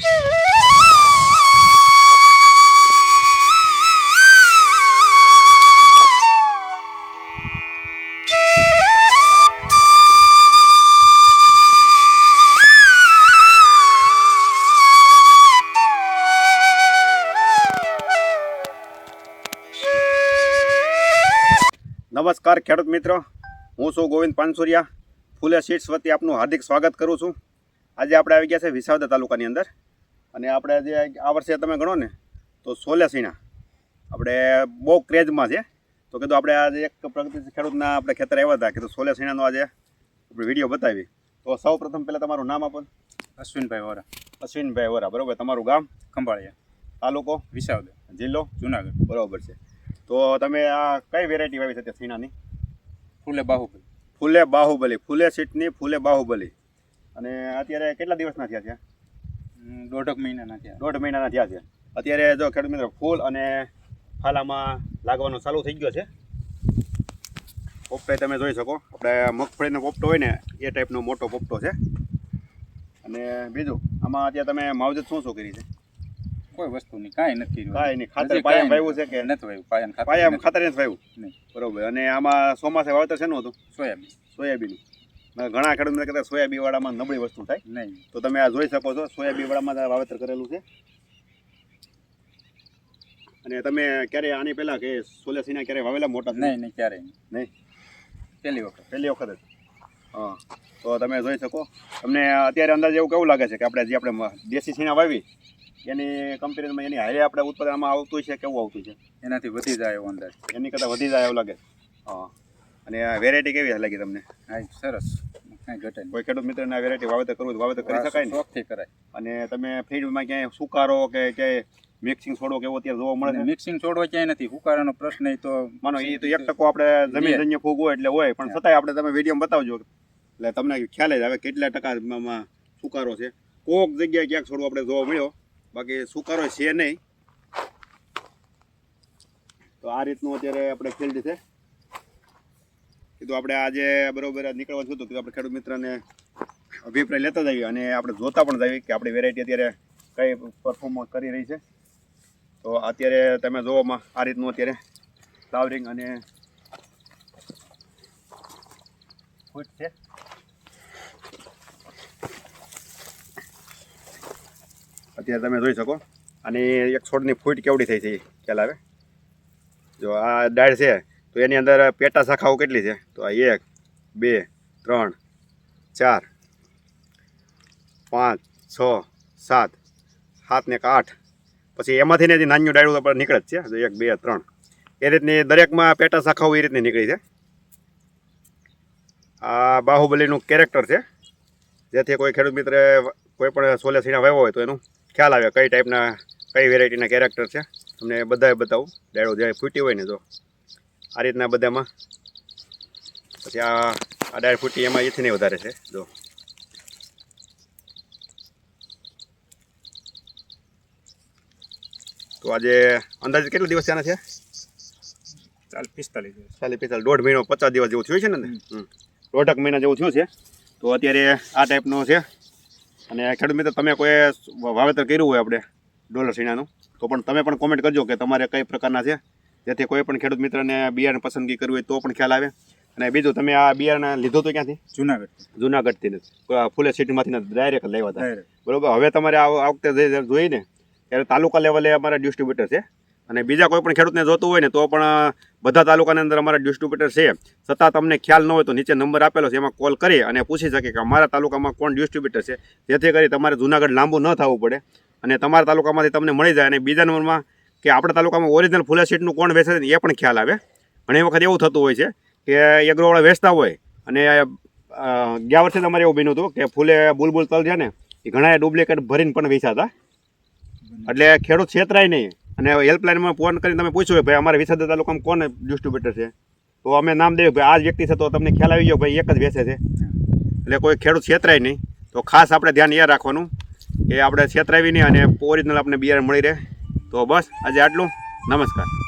નમસ્કાર ખેડૂત મિત્રો. હું છું ગોવિંદ પાનસુરિયા. ફૂલે સીટ્સ વતી આપનું હાર્દિક સ્વાગત કરું છું. આજે આપણે આવી ગયા છે વિસાવદર તાલુકાની અંદર. અને આપણે જે આ વર્ષે તમે ગણો ને તો સોલે સીણા. આપણે બહુ ક્રેઝમાં છે. તો કીધું આપણે આજે એક પ્રગતિશીલ ખેડૂતના આપણે ખેતર આવ્યા હતા કીધું સોલે સીણાનો આજે આપણે વીડિયો બતાવી. તો સૌ પ્રથમ પહેલાં તમારું નામ આપો અશ્વિનભાઈ વોરા. અશ્વિનભાઈ વોરા બરાબર. તમારું ગામ? ખંભાળિયા. તાલુકો? વિસાવદર. જિલ્લો? જુનાગઢ. બરાબર છે. તો તમે આ કઈ વેરાયટી વાવી છે તે સીણાની? ફૂલે બાહુબલી. ફૂલે બાહુબલી. ફૂલે સીટની ફૂલે બાહુબલી. અને અત્યારે કેટલા દિવસના થયા હમ, દોઢક મહિનાના થયા. દોઢ મહિનાના થયા છે. અત્યારે જો ખેડૂત મિત્રો ફૂલ અને ફાલામાં લાગવાનો ચાલુ થઈ ગયો છે. પોપટો તમે જોઈ શકો આપણે મગફળીનો પોપટો હોય ને એ ટાઈપનો મોટો પોપટો છે. અને બીજું આમાં અત્યારે તમે માવજત શું શું કરી છે? કોઈ વસ્તુ નહીં કાંઈ નથી કાંઈ નહીં ખાતર પાયામ વાવ્યું છે કે? નથી વાવ્યું પાયામ ખાતર પાયામાં. ખાતર નથી વાવ્યું? નહીં. બરોબર અને આમાં ચોમાસે વાવતર શેનું હતું? સોયાબીન. સોયાબીન. ઘણા ખેડૂત કદાચ કહેતા સોયાબીન વાળામાં નબળી વસ્તુ થાય. નહીં. તો તમે આ જોઈ શકો છો સોયાબીવાળામાં વાવેતર કરેલું છે. અને તમે ક્યારે આની પહેલા કે સોલેસીના ક્યારે વાવેલા મોટા નહીં નહીં ક્યારે નહીં. નહીં? પહેલી વખત. પહેલી વખત જ? હા. તો તમે જોઈ શકો. તમને અત્યારે અંદાજે એવું કેવું લાગે છે કે આપણે જે આપણે દેશી સીના વાવી એની કમ્પેરિઝનમાં એની હારે આપણે ઉત્પાદનમાં આવતું છે કેવું આવતું છે? એનાથી વધી જાય એવો અંદાજ. એની કરતાં વધી જાય એવું લાગે હા. અને આ વેરાયટી કેવી લાગી તમને? હા સરસ. કાંઈ ઘટે કોઈ ખેડૂત મિત્રને આ વેરાયટી વાવેતર કરવું તો વાવેતર કરી શકાય ને? શોખથી કરાય. અને તમે ફીડમાં ક્યાંય સુકારો કે ક્યાંય મિક્સિંગ છોડો કે એવો અત્યારે જોવા મળે મિક્સિંગ છોડો ક્યાંય નથી. હુકારાનો પ્રશ્ન એ તો માનો એ તો એક ટકો આપણે જમીન જન્ય ફૂગ હોય એટલે હોય પણ છતાંય આપણે તમે વીડિયો બતાવજો. એટલે તમને ખ્યાલ જ આવે કેટલા ટકા સુકારો છે. કોક જગ્યાએ ક્યાંક છોડવો આપણે જોવા મળ્યો. બાકી સુકારો છે નહીં. તો આ રીતનું અત્યારે આપણે ફિલ્ડ છે. કીધું આપણે આજે બરોબર નીકળવાનું થયું હતું કે આપણે ખેડૂત મિત્રને અભિપ્રાય લેતા જઈએ અને આપણે જોતા પણ જઈએ કે આપણી વેરાયટી અત્યારે કઈ પરફોર્મન્સ કરી રહી છે. તો અત્યારે તમે જોવામાં આ રીતનું અત્યારે ફ્લાવરિંગ અને ફૂટ છે. અત્યારે તમે જોઈ શકો. અને એક છોડની ફૂટ કેવડી થઈ છે ખ્યાલ આવે? જો આ ડાળ છે તો એની અંદર પેટા શાખાઓ કેટલી છે? તો આ એક, બે, ત્રણ, ચાર, પાંચ, છ, સાત સાત ને એક આઠ. પછી એમાંથી ને જે નાનું ડાળું આપણે નીકળે જ છે. જો એક, બે, ત્રણ. એ રીતની દરેકમાં પેટા શાખાઓ એ રીતની નીકળી છે. આ બાહુબલીનું કેરેક્ટર છે. જેથી કોઈ ખેડૂત મિત્રે કોઈ પણ સોલે સીણા વાવ્યો હોય તો એનું ખ્યાલ આવે કઈ ટાઈપના કઈ વેરાયટીના કેરેક્ટર છે. તમને બધાએ બતાવું. ડાળો જે ફૂટી હોય ને તો આ રીતના બધામાં. પછી આ અઢાર ફૂટી એમાં એથી નહીં વધારે છે જો. તો આજે અંદાજે કેટલા દિવસ ત્યાંના છે ચાલ પિસ્તાલીસ ચાલી પિસ્તાલીસ દોઢ મહિનો પચાસ દિવસ જેવું થયું છે ને દોઢક મહિના જેવું થયું છે. તો અત્યારે આ ટાઈપનો છે. અને ખેડૂત મિત્ર તમે કોઈ વાવેતર કર્યું હોય આપણે ડોલર સીણાનું? તો પણ તમે પણ કોમેન્ટ કરજો કે તમારે કઈ પ્રકારના છે? જેથી કોઈ પણ ખેડૂત મિત્રને બિયારણ પસંદગી કરવી હોય તો પણ ખ્યાલ આવે. અને બીજું તમે આ બિયારણ લીધું તો ક્યાંથી? જુનાગઢ જુનાગઢથી ફૂલે સિટીમાંથી ડાયરેક્ટ લેવા હતા. બરોબર? હવે તમારે આ વખતે જોઈને ત્યારે તાલુકા લેવલે અમારા ડિસ્ટ્રીબ્યુટર છે. અને બીજા કોઈ પણ ખેડૂતને જોતું હોય ને તો પણ બધા તાલુકાની અંદર અમારા ડિસ્ટ્રીબ્યુટર છે. છતાં તમને ખ્યાલ ન હોય તો નીચે નંબર આપેલો છે એમાં કોલ કરી અને પૂછી શકે કે અમારા તાલુકામાં કોણ ડિસ્ટ્રીબ્યુટર છે. જેથી કરી તમારે જુનાગઢ લાંબુ ન થવું પડે. અને તમારા તાલુકામાંથી તમને મળી જાય અને બીજા નંબરમાં કે આપણા તાલુકામાં ઓરિજિનલ ફૂલે સીટનું કોણ વેચે છે એ પણ ખ્યાલ આવે. ઘણી વખત એવું થતું હોય છે કે એગ્રોવાળા વેચતા હોય અને ગયા વર્ષે તમારે એવું બન્યું હતું કે ફૂલે બુલબુલ તલ છે ને, એ ઘણા ડુપ્લિકેટ ભરીને પણ વેચાતા એટલે ખેડૂત છેતરાય નહીં. અને હેલ્પલાઇનમાં ફોન કરીને તમે પૂછ્યું કે ભાઈ, અમારે વિસાદ તાલુકામાં કોણ ડિસ્ટ્રીબ્યુટર છે? તો અમે નામ દઈએ ભાઈ, આ જ વ્યક્તિ છે. તો તમને ખ્યાલ આવી ગયો, ભાઈ, એક જ વેચે છે. એટલે કોઈ ખેડૂત છેતરાય નહીં. તો ખાસ આપણે ધ્યાન એ રાખવાનું કે આપણે છેતરાવી નહીં અને ઓરિજિનલ આપણે બિયારણ મળી રહે. તો બસ આજે આટલું. નમસ્કાર.